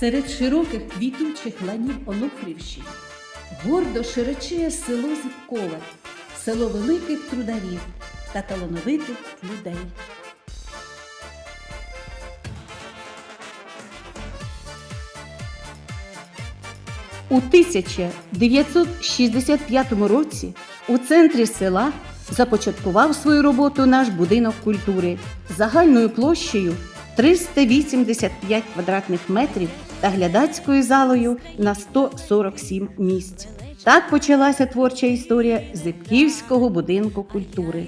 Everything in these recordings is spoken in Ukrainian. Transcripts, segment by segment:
Серед широких квітучих ланів Онуфрівщини гордо широчіє село Зібкове, село великих трударів та талановитих людей. У 1965 році у центрі села започаткував свою роботу наш будинок культури загальною площею 385 квадратних метрів та глядацькою залою на 147 місць. Так почалася творча історія Зибківського будинку культури.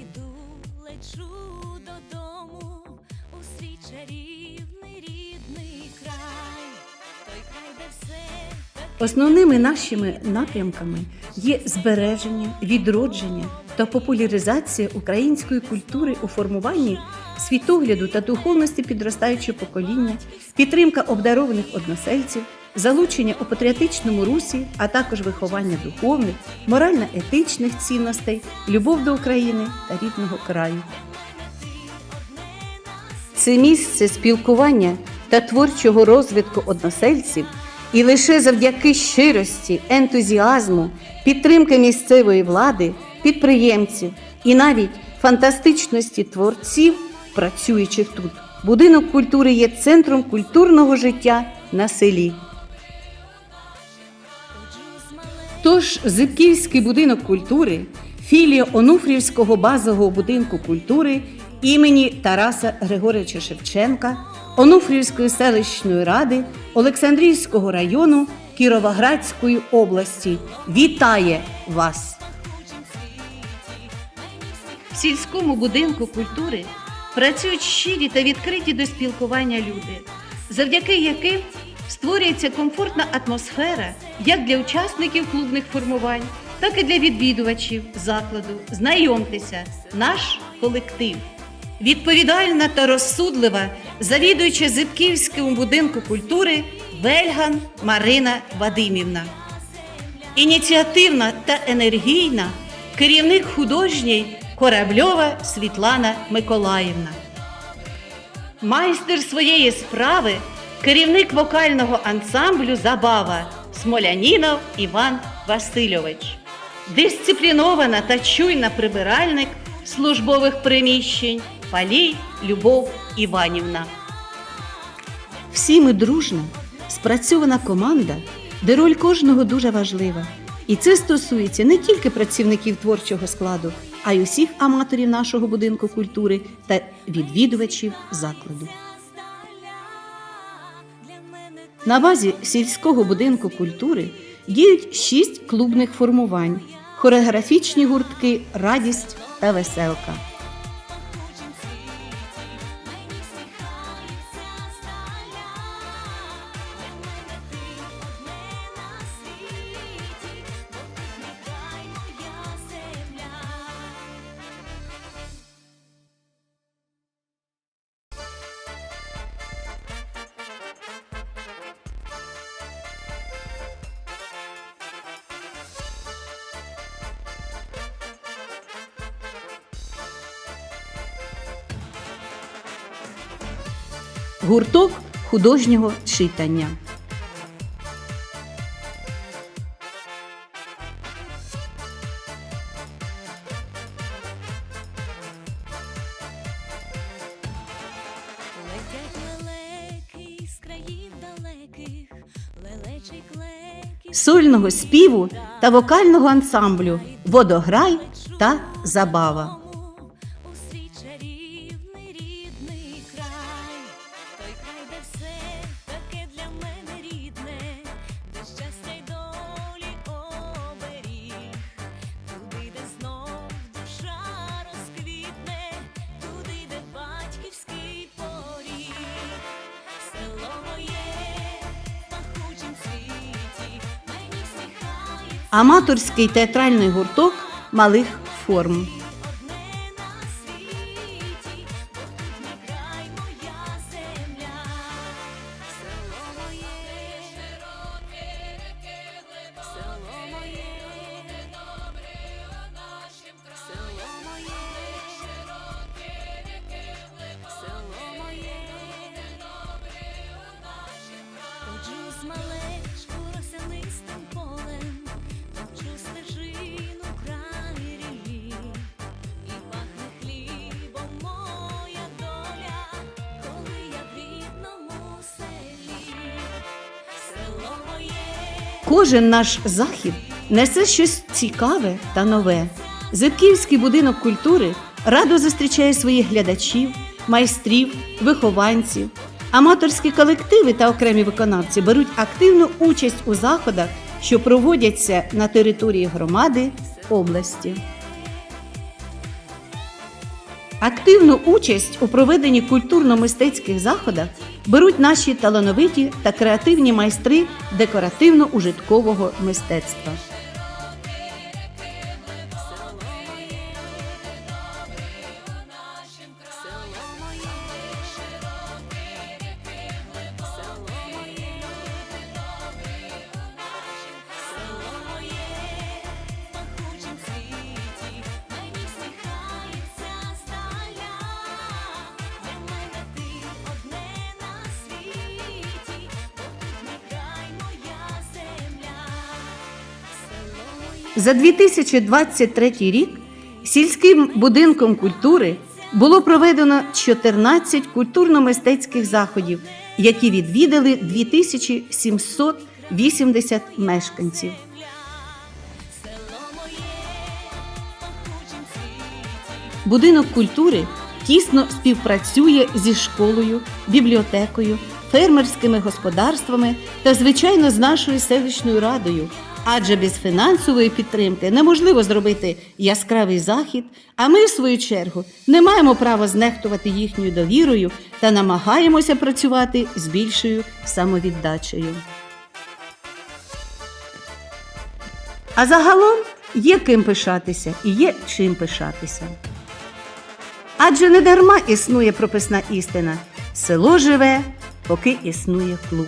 Основними нашими напрямками є збереження, відродження та популяризація української культури у формуванні світогляду та духовності підростаючого покоління, підтримка обдарованих односельців, залучення у патріотичному русі, а також виховання духовних, морально-етичних цінностей, любов до України та рідного краю. Це місце спілкування та творчого розвитку односельців, і лише завдяки щирості, ентузіазму, підтримки місцевої влади, підприємців і навіть фантастичності творців, працюючих тут, будинок культури є центром культурного життя на селі. Тож Зибківський будинок культури, філія Онуфрівського базового будинку культури імені Тараса Григоровича Шевченка, Онуфрівської селищної ради Олександрійського району Кіровоградської області вітає вас! В сільському будинку культури працюють щирі та відкриті до спілкування люди, завдяки яким створюється комфортна атмосфера як для учасників клубних формувань, так і для відвідувачів закладу. Знайомтеся, наш колектив. Відповідальна та розсудлива завідуюча Зибківському будинку культури Вельган Марина Вадимівна. Ініціативна та енергійна керівник художній Корабльова Світлана Миколаївна. Майстер своєї справи, керівник вокального ансамблю Забава Смолянінов Іван Васильович. Дисциплінована та чуйна прибиральник службових приміщень Палій Любов Іванівна. Всі ми дружна, спрацьована команда, де роль кожного дуже важлива. І це стосується не тільки працівників творчого складу, а й усіх аматорів нашого будинку культури та відвідувачів закладу. На базі сільського будинку культури діють шість клубних формувань, хореографічні гуртки Радість та веселка. Гурток художнього читання. Сольного співу та вокального ансамблю Водограй та Забава. Все таке для мене рідне, де щастя й долі оберіг, туди, де знов душа розквітне, туди, де батьківський поріг, село моє в світі, мені всміхається. Аматорський театральний гурток малих форм. Кожен наш захід несе щось цікаве та нове. Зипківський будинок культури радо зустрічає своїх глядачів, майстрів, вихованців. Аматорські колективи та окремі виконавці беруть активну участь у заходах, що проводяться на території громади області. Активну участь у проведенні культурно-мистецьких заходах беруть наші талановиті та креативні майстри декоративно-ужиткового мистецтва. За 2023 рік сільським будинком культури було проведено 14 культурно-мистецьких заходів, які відвідали 2780 мешканців. Будинок культури тісно співпрацює зі школою, бібліотекою, фермерськими господарствами та, звичайно, з нашою селищною радою. Адже без фінансової підтримки неможливо зробити яскравий захід, а ми, в свою чергу, не маємо права знехтувати їхньою довірою та намагаємося працювати з більшою самовіддачею. А загалом є ким пишатися і є чим пишатися. Адже не дарма існує прописна істина: село живе, поки існує клуб.